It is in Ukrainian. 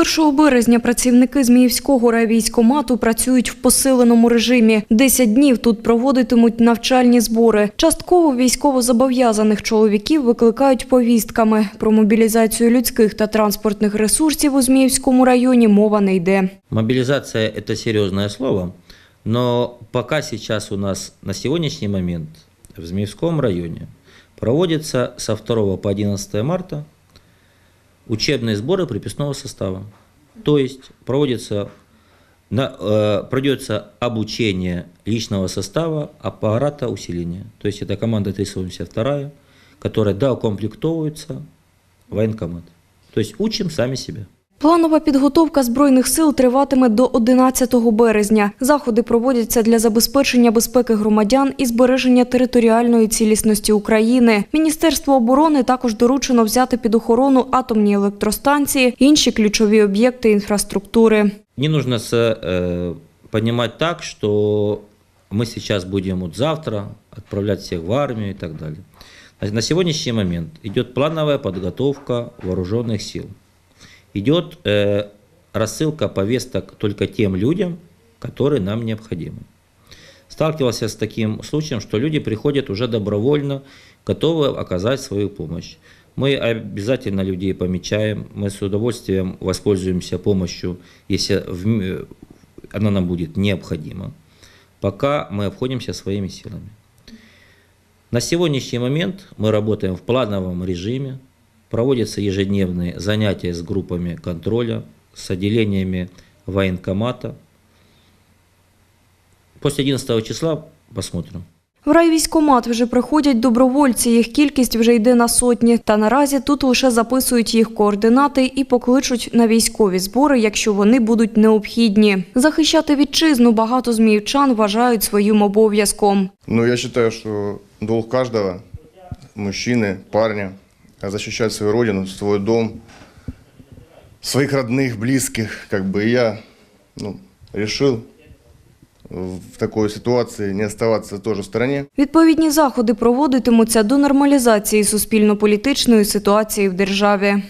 1 березня працівники Зміївського райвійськомату працюють в посиленому режимі. Десять днів тут проводитимуть навчальні збори. Частково військовозобов'язаних чоловіків викликають повістками. Про мобілізацію людських та транспортних ресурсів у Зміївському районі мова не йде. Мобилизация – это серьезное слово, но пока сейчас у нас на сегодняшний момент в Змеевском районе проводится со 2 по 11 марта учебные сборы приписного состава. То есть проводится, на, э, пройдется обучение личного состава аппарата усиления. То есть это команда 382, которая доукомплектовывается в военкомат. То есть учим сами себя. Планова підготовка збройних сил триватиме до 11 березня. Заходи проводяться для забезпечення безпеки громадян і збереження територіальної цілісності України. Міністерство оборони також доручено взяти під охорону атомні електростанції, інші ключові об'єкти інфраструктури. Не нужно с, э, понимать так, что мы сейчас будем вот завтра отправлять всех в армию и так далее. На- На сегодняшний момент идет плановая подготовка вооруженных сил. Идет э, рассылка повесток только тем людям, которые нам необходимы. Сталкивался с таким случаем, что люди приходят уже добровольно, готовы оказать свою помощь. Мы обязательно людей помечаем, мы с удовольствием воспользуемся помощью, если в она нам будет необходима, пока мы обходимся своими силами. На сегодняшний момент мы работаем в плановом режиме, проводятся ежедневные занятия с группами контроля, с отделениями военкомата. После 11 числа посмотрим. В райвійськомат вже приходять добровольці, їх кількість вже йде на сотні. Та наразі тут лише записують їх координати і покличуть на військові збори, якщо вони будуть необхідні. Захищати вітчизну багато зміївчан вважають своїм обов'язком. Ну, я считаю, что долг каждого мужчины, парня, защищать свою родину, свой дом, своих родных, близких. Как бы я ну, решил в такої ситуації не оставатися теж в стороні. Відповідні заходи проводитимуться до нормалізації суспільно-політичної ситуації в державі.